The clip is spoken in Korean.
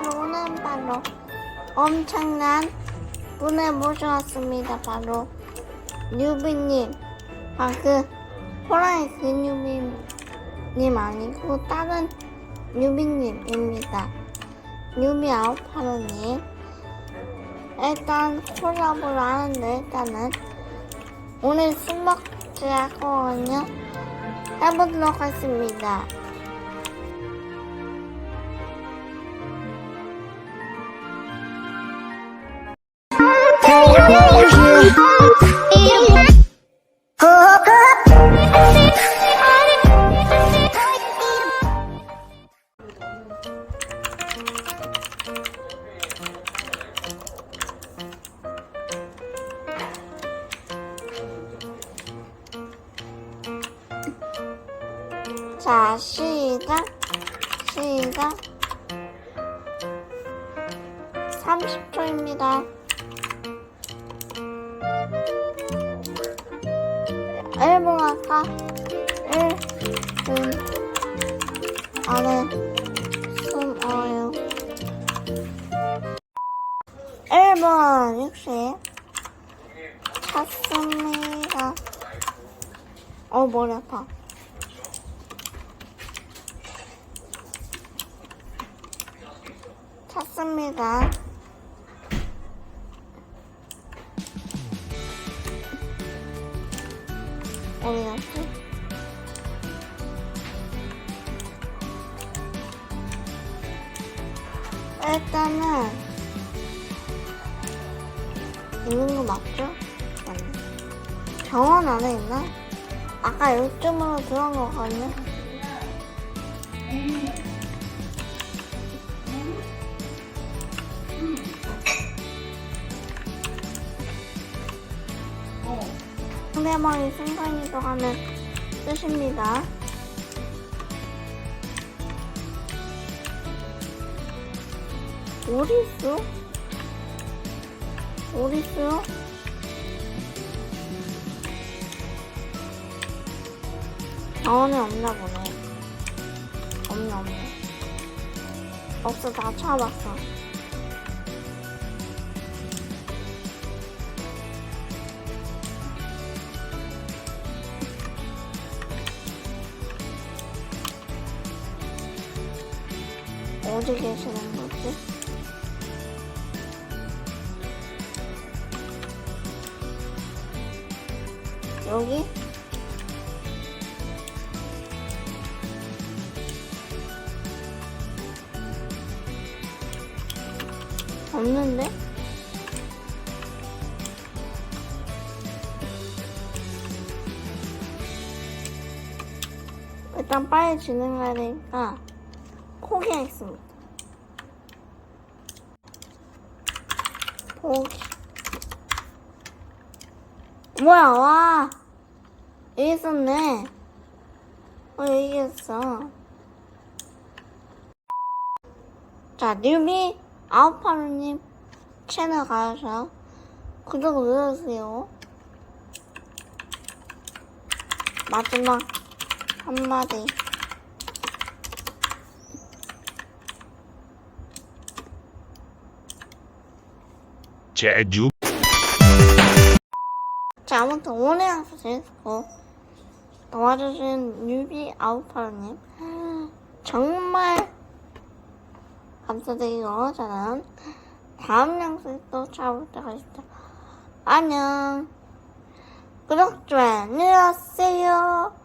바로 오늘 바로 엄청난 분을 모셔왔습니다. 바로 뉴비님. 아, 그, 호랑이 그 뉴비님 아니고 다른 뉴비님입니다. 뉴비 아웃파로님. 일단 콜라보를 하는데 일단은 오늘 술먹지 할 거거든요. 해보도록 하겠습니다. 자, 시작. 시작. 30초입니다. 1분 아까 1분 안에 숨어요. 1분 60 찾습니다. 어, 머리 아파. 찾습니다. 어디 갔지? 일단은 있는 거 맞죠? 아니. 병원 안에 있나? 아까 요점으로 들어간 거 같네. 상대방이 순간이동하는 뜻입니다. 어디 있어? 어디 있어요? 병원에 없나 보네. 없네, 없네. 없어, 다 찾아봤어. 어디 계시는 거지? 여기? 없는데? 일단 빨리 진행해야 되니까 포기하겠습니다. 포기. 뭐야, 와. 여기 있었네. 어, 여기 있어. 자, 뉴비 아웃파루님 채널 가셔서 구독 눌러주세요. 마지막 한마디. 제주 자, 아무튼 오늘 영상 재밌고 도와주신 뉴비 아웃파로님 정말 감사드리고 저는 다음 영상에 또 찾아뵙도록 하겠습니다. 안녕 구독, 좋아요 눌러주세요.